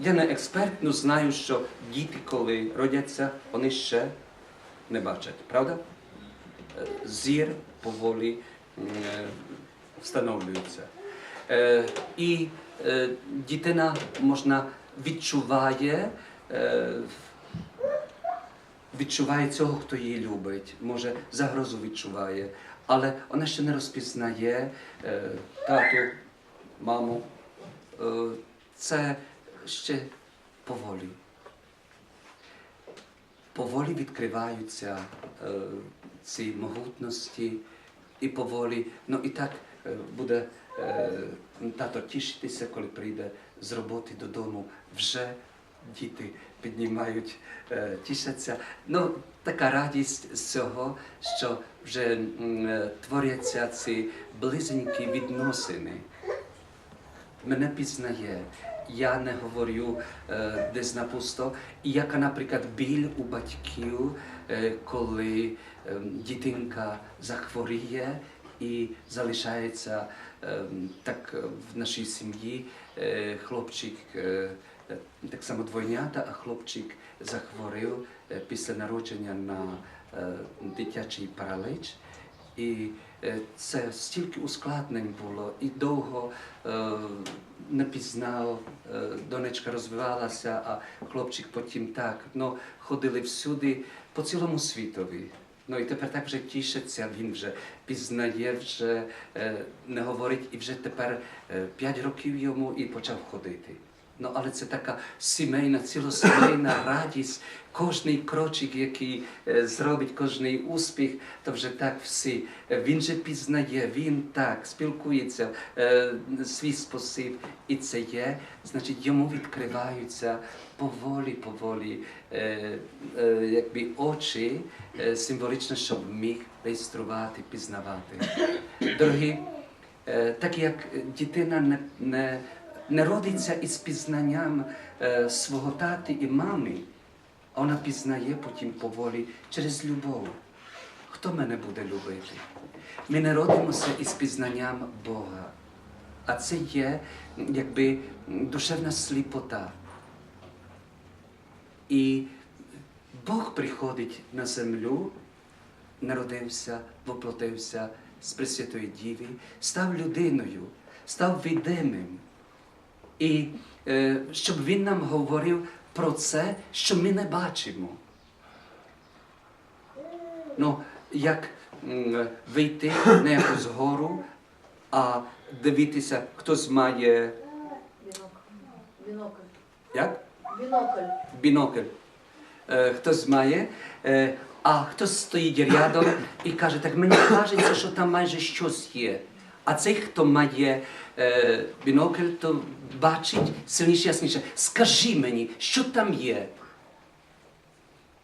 я не експерт, але знаю, що діти, коли родяться, вони ще не бачать, правда? Е, Зір поволі е, встановлюється. Е, І дитина можна відчуває, відчуває цього, хто її любить, може загрозу відчуває, але вона ще не розпізнає тату, маму. Це ще поволі. Поволі відкриваються е, ці могутності, і поволі, ну і так е, буде е, тато тішитися, коли прийде з роботи додому. Вже діти піднімають, е, тішаться. Ну, така радість з цього, що вже е, творяться ці близенькі відносини мене пізнає. Я не говорю е, десь на пусто. І яка, наприклад, біль у батьків, е, коли е, дитинка захворіє і залишається е, так в нашій сім'ї. Е, хлопчик, е, так само двойнята, а хлопчик захворів е, після народження на е, дитячий паралич. І е, це стільки ускладнень було, і довго е, не пізнав, е, донечка розвивалася, а хлопчик потім так. Ну, ходили всюди по цілому світові. Ну і тепер так вже тішиться, він вже пізнає, вже е, не говорить, і вже тепер е, 5 років йому і почав ходити. Ну, але це така сімейна, цілосімейна радість. Кожний крочик, який е, зробить, кожний успіх, то вже так всі. Він же пізнає, він так спілкується е, свій спосіб, і це є. Значить, йому відкриваються поволі, поволі, е, якби очі символічно, щоб міг реєструвати, пізнавати. Дорогі, так як дитина не, не, родиться із пізнанням е, свого тати і мами, а вона пізнає потім поволі через любов. Хто мене буде любити? Ми не родимося із пізнанням Бога, а це є якби душевна сліпота. І Бог приходить на землю, народився, воплотився з Пресвятої Діви, став людиною, став відимим. І е, щоб він нам говорив про це, що ми не бачимо. Ну, як м, вийти на якусь гору, а дивитися, хтось має Бінокль. Як? Бінокль. бінокль. Е, хтось має, е, а хтось стоїть рядом і каже, так мені кажеться, що там майже щось є. А цей, хто має е, бінокль, то бачить сильніше, ясніше. Скажи мені, що там є.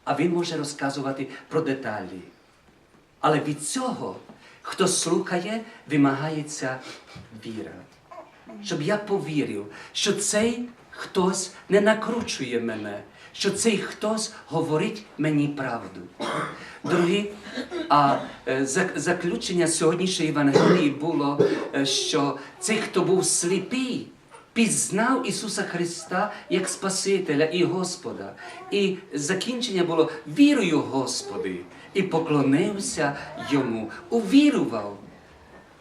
А він може розказувати про деталі. Але від цього, хто слухає, вимагається віра. Щоб я повірив, що цей хтось не накручує мене, що цей хтось говорить мені правду. Дорогі, а е, заключення сьогоднішньої Євангелії було, е, що цей, хто був сліпий, пізнав Ісуса Христа як Спасителя і Господа. І закінчення було вірую, Господи, і поклонився йому, увірував.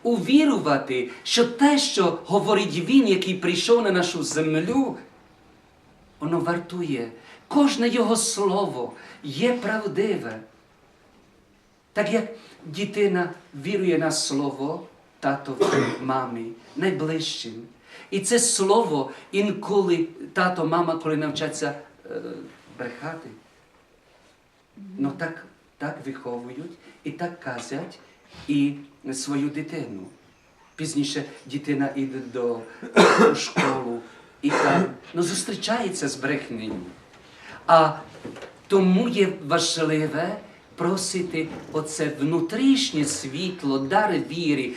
Увірувати, що те, що говорить Він, який прийшов на нашу землю, воно вартує. Кожне його слово є правдиве. Так як дитина вірує на слово татові, мамі, найближчим. І це слово інколи тато, мама, коли навчаться е, брехати, ну так, так виховують і так казять і свою дитину. Пізніше дитина йде до у школу і там ну, зустрічається з брехнею. А тому є важливе просити оце внутрішнє світло, дар віри,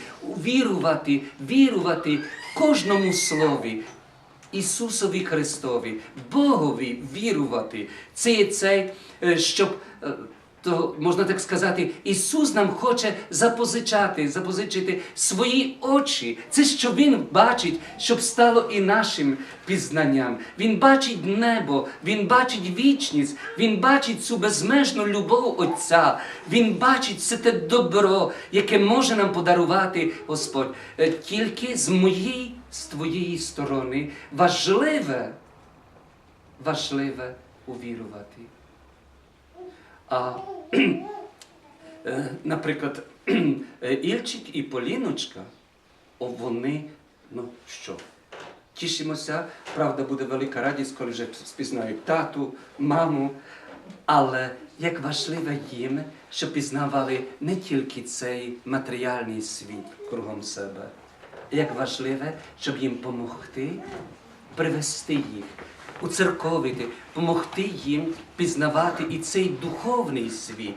вірувати, вірувати кожному слові. Ісусові Христові, Богові вірувати. Це є цей, е, щоб е, то можна так сказати, Ісус нам хоче запозичати, запозичити свої очі. Це що Він бачить, щоб стало і нашим пізнанням. Він бачить небо, Він бачить вічність, Він бачить цю безмежну любов Отця, Він бачить все те добро, яке може нам подарувати Господь. Е, Тільки з моєї, з твоєї сторони важливе, важливе увірувати. А, е, наприклад, Ільчик і Поліночка, вони, ну що, тішимося, правда, буде велика радість, коли вже спізнають тату, маму. Але як важливо їм, щоб пізнавали не тільки цей матеріальний світ кругом себе, як важливе, щоб їм допомогти привести їх, уцерковити, допомогти їм пізнавати і цей духовний світ,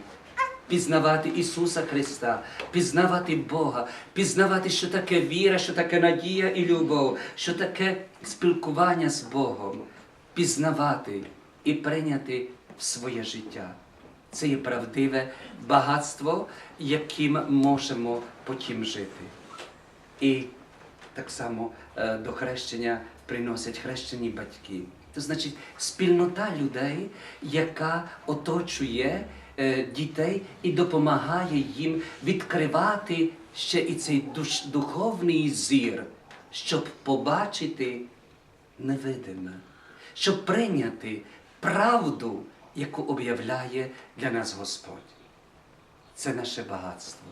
пізнавати Ісуса Христа, пізнавати Бога, пізнавати, що таке віра, що таке надія і любов, що таке спілкування з Богом, пізнавати і прийняти в своє життя. Це є правдиве багатство, яким можемо потім жити. І так само е, до хрещення приносять хрещені батьки. Це значить спільнота людей, яка оточує е, дітей і допомагає їм відкривати ще і цей душ, духовний зір, щоб побачити невидиме, щоб прийняти правду, яку об'являє для нас Господь. Це наше багатство,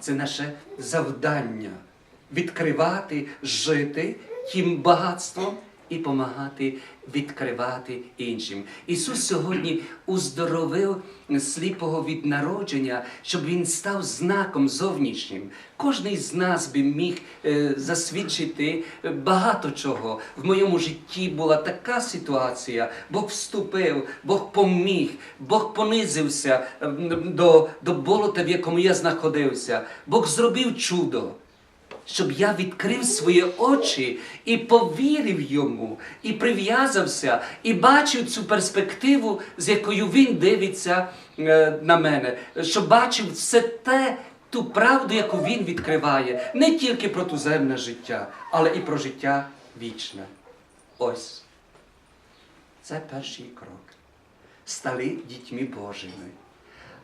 це наше завдання відкривати, жити тим багатством і допомагати відкривати іншим. Ісус сьогодні уздоровив сліпого від народження, щоб він став знаком зовнішнім. Кожний з нас би міг е, засвідчити багато чого. В моєму житті була така ситуація. Бог вступив, Бог поміг, Бог понизився до, до болота, в якому я знаходився. Бог зробив чудо щоб я відкрив свої очі і повірив йому, і прив'язався, і бачив цю перспективу, з якою він дивиться е, на мене, щоб бачив все те, ту правду, яку він відкриває, не тільки про туземне життя, але і про життя вічне. Ось. Це перший крок. Стали дітьми Божими.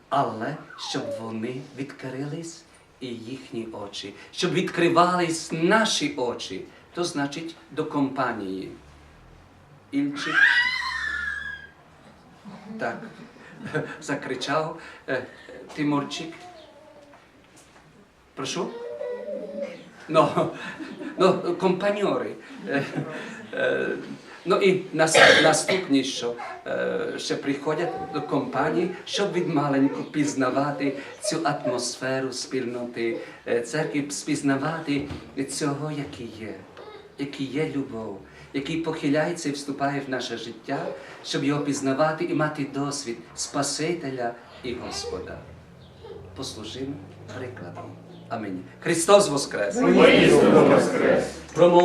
Але щоб вони відкрились і їхні очі, щоб відкривались наші очі, то значить до компанії. Ільчик. Так. Закричав е, Тимурчик. Прошу? Ну, ну, компаньори. Ну і наступні, що е, ще приходять до компанії, щоб відмаленьку пізнавати цю атмосферу спільноти е, церкви, спізнавати цього, який є, який є любов, який похиляється і вступає в наше життя, щоб його пізнавати і мати досвід Спасителя і Господа. Послужимо прикладом. Амінь. Христос Воскрес! Воскрес! Промов